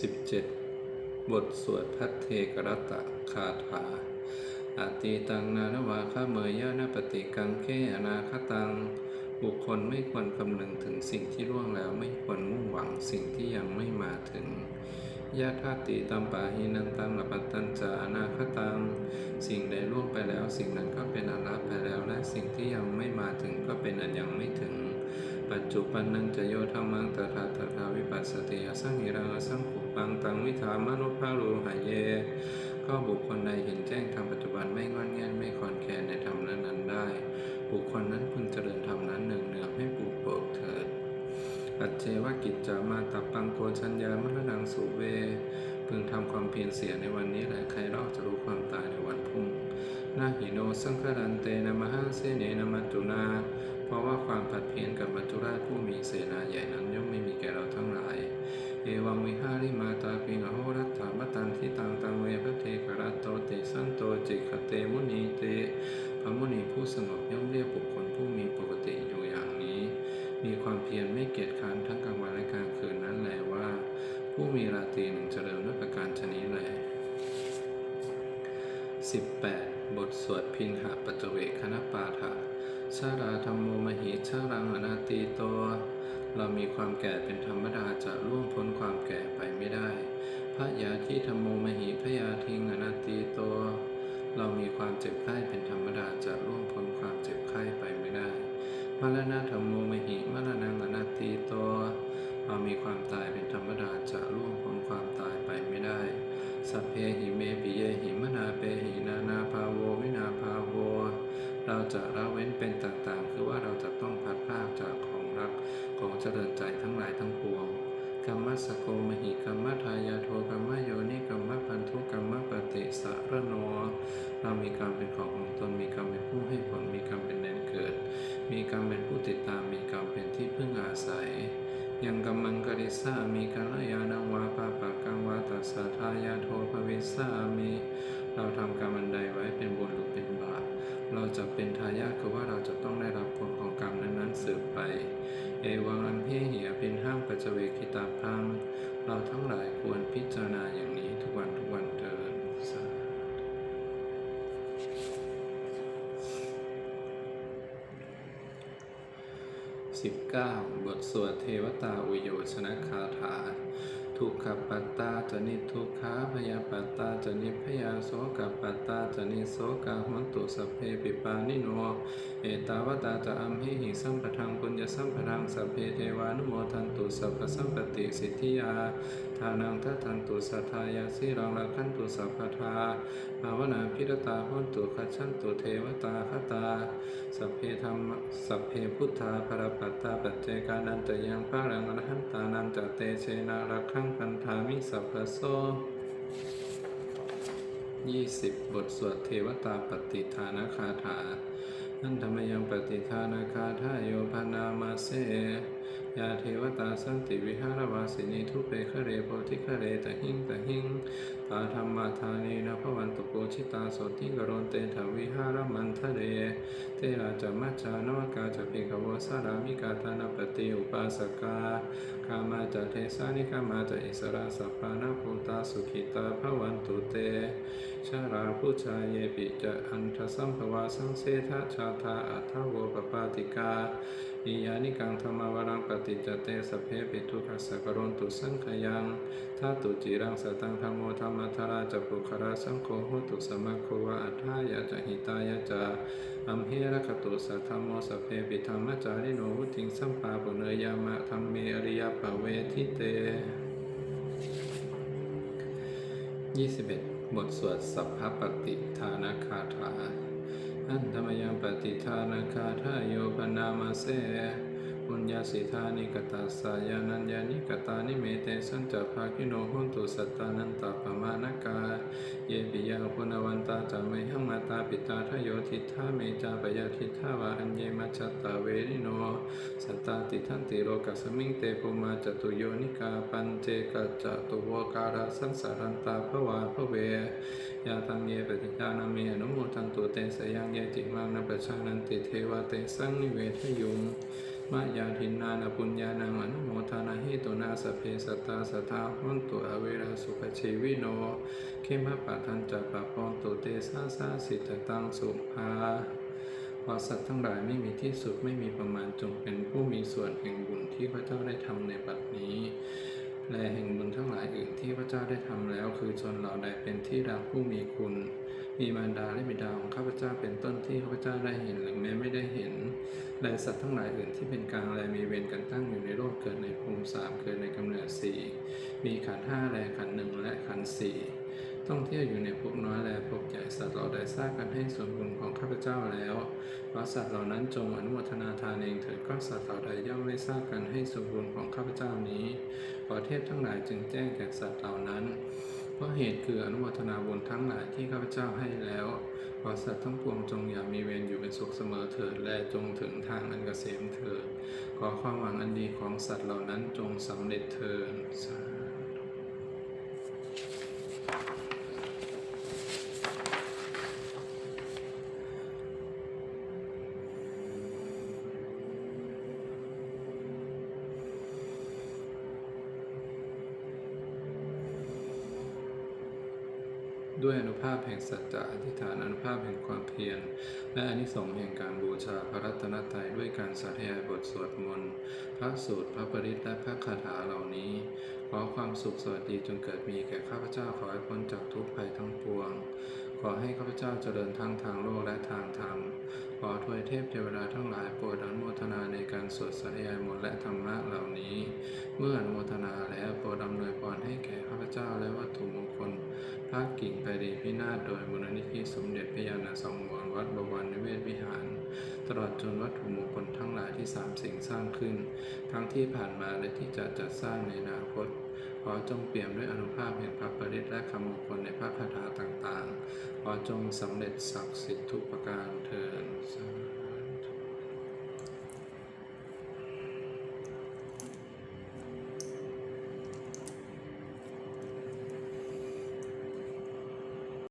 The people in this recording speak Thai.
17 บทสวดพัทเทกรตะคาถาอาตีตังนานวาคาเมยยะนปฏิกังเขอนาคตัง บุคคลไม่ควรคำนึงถึงสิ่งที่ล่วงแล้วไม่ควรมุ่งหวังสิ่งที่ยังไม่มาถึงยะธาติตัมปาหินันตังลปัตตัญจานาคตังสิ่งใดล่วงไปแล้วสิ่งนั้นก็เป็นอนัตไปแล้ว และสิ่งที่ยังไม่มาถึงก็เป็นอันยังไม่ถึง ปัจจุบันนังจะโยธรรมังตถาตถาวิปัสสติอสังหิรังอสังขุ ปังตังวิธามนุภารูหายเย ก็บุคคลใดเห็นแจ้งธรรมปัจจุบันไม่งอนแง่นไม่คอนแคลนในธรรมนั้นนั้นๆได้ บุคคลนั้นพึงเจริญธรรมนั้นหนึ่งเนืองให้ปลูกโปกเถิดปัจเจวกิจจามาตับปังโกชัญญามรณังสุเว พึงทำความเพียรเสียในวันนี้แหละใครเล่าจะรู้ความตายในวันพรุ่งนาหิโนสังครันเตนะมหาเสเนนะมัจจุนา เพราะว่าความ ชราธรรมโมมหิชารังอนาตีโต เรามีความแก่เป็นธรรมดาจะล่วงพ้นความแก่ไปไม่ได้พระยาที่ธรรมโมมหิพยาทิงอนาตีโต เรามีความเจ็บไข้เป็นธรรมดาจะล่วงพ้นความเจ็บไข้ไปไม่ได้มรณะธรรมโมมหิมรณังอนาตีโต เรามีความตายเป็นธรรมดาจะล่วงพ้นความตายไปไม่ได้สัพเพหิเมปิเยหิมนาเปหินานาภาโววินาภาโว เราจะ เจริญใจทั้งหลายทั้งปวงกรรมสโกมหิกรรมทายาโทกรรมโยนิกรรมพันธุกรรมปฏิสารโนเรามีกรรมเป็นของของตนมีกรรมเป็นผู้ให้ผลมีกรรมเป็นแดนเกิด มีกรรมเป็นผู้ติดตามมีกรรมเป็นที่พึ่งอาศัยยังกัมมังกริสามีกัลยาณังวาปาปะกังวาตัสสะทายาโทภวิสามีเราทำกรรมอันใดไว้เป็นบุญหรือเป็นบาป เราจะเป็นทายาทคือว่าเราจะต้องได้รับผลของกรรมนั้นๆสืบไป เอวังอันเพเหียเป็นห้างปัจเจเวคิตาพังเราทั้งหลายควรพิจารณาอย่างนี้ทุกวันทุกวันเถิดสาสิบเก้าบทสวดเทวตาอุโยชนะคาถา ทุกขปัตตาจนิทุกขาพยาปัตตาจนิพยาโสกปัตตาจนิโสกหันตุสัพเพปิปานิโน เอตาวตาจะอัมหิหิสัมปทังปุญญสัมปทังสัพเพเทวานุโมทันตุสัพพสัมปติสิทธิยาทานังทัทันตุสัทธายาสิรังรักขันตุสัพพทา ภาวนาพิรตาหุนตุขัจฉันตุเทวตาคตา สัพเพธรรมสัพเพพุทธาภรปัตตาปัจเจกานันตยังพระรังอรหันตานันจเตเชนารักขังพันธามิสัพพโสยี่สิบบทสวดเทวตาปฏิทานคาถา นันธรรมยังปฏิทานาคาทายโยพนามาเส ยาเทวตาสันติวิหารวาสินีทุเปคะเรโพธิคะเรตะหิงตะหิงตาธรรมาธานีนะพวันตุโกชิตาโสติกรณเตถวิหารมันทะเรเตราจะมัจจานวกาจะปิกว สารามิกาตานาปฏิอุปาสกาคามาจเทสานิคามาจอิสราสัพพานาภูตาสุขิตาภวันตุเต ชาราผู้ชายเยปิจะอันทสัมภวาสังเสทะชาทาอัทาโวปปาติกาอิยานิกังธรรมวรังปฏิจเตสเพปิทุขัสสกรณตุสังขยังทาตุจิรังสตังธรรมโมธรรมทาราจะปุคราสังโฆโหตุสมะโควะอัฏฐายะจะหิตายะจะอัมเหระคตุสัทธโมสเพปิธรรมจาริโนวุติงสัมปาปุเนยยามะธรรมเมอริยปะเวทิเต 21 บทสวดสัพพปฏิทานาคาถาอันธรรมยังปฏิทานาคาถาโยปนามาเส ปุญญาสิทานิกตัสายานัญญานิกตานิเมเตสัญจภาคิโนหุนตุสัตตานันตปมานกา เยปิยาปุณวันตาจามิหังมาตาปิตาทโยทิทาเมจาปยาทิทาวาอัญเยมัจจตตาเวริโน สัตตาติทันติโลกัสมิงเตปุมาจตุโยนิกาปัญเจกัจตุวการะสังสารันตาภวาภเวยาตังเยปฏิญานามีอนุโมทันตุเตสยังเยจิมังนปชานันติเทวเตสังนิเวทยุง มะยาทินนานาปุญญานังอนุโมทานาหิตุนาสเพสตาสทาหุนตุอเวราสุขชีวิโนเขมะปะทันจัปปะปอนตุเตสาสาสิตตังสุภาขอสัตว์ทั้งหลายไม่มีที่สุดไม่มีประมาณจงเป็นผู้มีส่วนแห่งบุญที่พระเจ้าได้ทำในบัดนี้และแห่งบุญทั้งหลายอื่นที่พระเจ้าได้ทำแล้ว คือชนเหล่าใดเป็นที่รักผู้มีคุณ มีมารดาและบิดาของข้าพเจ้าเป็นต้นที่ข้าพเจ้าได้เห็นหรือแม้ไม่ได้เห็นและสัตว์ทั้งหลายอื่นที่เป็นกลางและมีเวรกันตั้งอยู่ในโลกเกิดในภูมิสามเกิดในกำเนิดสี่มีขันห้าแลขันหนึ่งและขันสี่ต้องเที่ยวอยู่ในภพน้อยและภพใหญ่สัตว์เหล่าใดทราบกันให้ส่วนบุญของข้าพเจ้าแล้วเพราะสัตว์เหล่านั้นจงอนุโมทนาทานเองเถิดก็สัตว์เหล่าใดย่อมไม่ทราบกันให้ส่วนบุญของข้าพเจ้านี้ขอเทพทั้งหลายจึงแจ้งแก่สัตว์เหล่านั้น เพราะเหตุคืออนุโมทนาบุญทั้งหลายที่ข้าพเจ้าให้แล้วขอสัตว์ทั้งปวงจงอย่ามีเวรอยู่เป็นสุขเสมอเถิดและจงถึงทางอันเกษมเถิด ขอความหวังอันดีของสัตว์เหล่านั้นจงสำเร็จเถิดสา ด้วยอนุภาพแห่งสัจจะอธิษฐานอนุภาพแห่งความเพียรและอนิสงส์แห่งการบูชาพระรัตนตรัยด้วยการสาธยายบทสวดมนต์พระสูตรพระปริตและพระคาถาเหล่านี้ ขอความสุขสวัสดีจงเกิดมีแก่ข้าพเจ้าขอให้พ้นจากทุกภัยทั้งปวง ขอให้ข้าพเจ้าเจริญทั้งทางโลกและทางธรรมขอทวยเทพเทวดาทั้งหลายโปรดอนุโมทนาในการสวดสาธยายมนต์และธรรมะเหล่านี้ เมื่ออนุโมทนาแล้วโปรดอำนวยพรให้แก่ข้าพเจ้าและวัตถุมง ลภาคกิ่งไปดีพินาศโดยมูลนิธิสมเด็จพระยาณสังวรวัดบวรนิเวศวิหาร ตลอดจนวัตถุมงคลทั้งหลายที่สามสิ่งสร้างขึ้น ทั้งที่ผ่านมาและที่จะจัดสร้างในอนาคตขอจงเปี่ยมด้วยอนุภาพแห่งพระปริตและคำมงคลในพระคาถาต่างๆ ขอจงสำเร็จศักดิ์สิทธิ์ทุกประการเถิด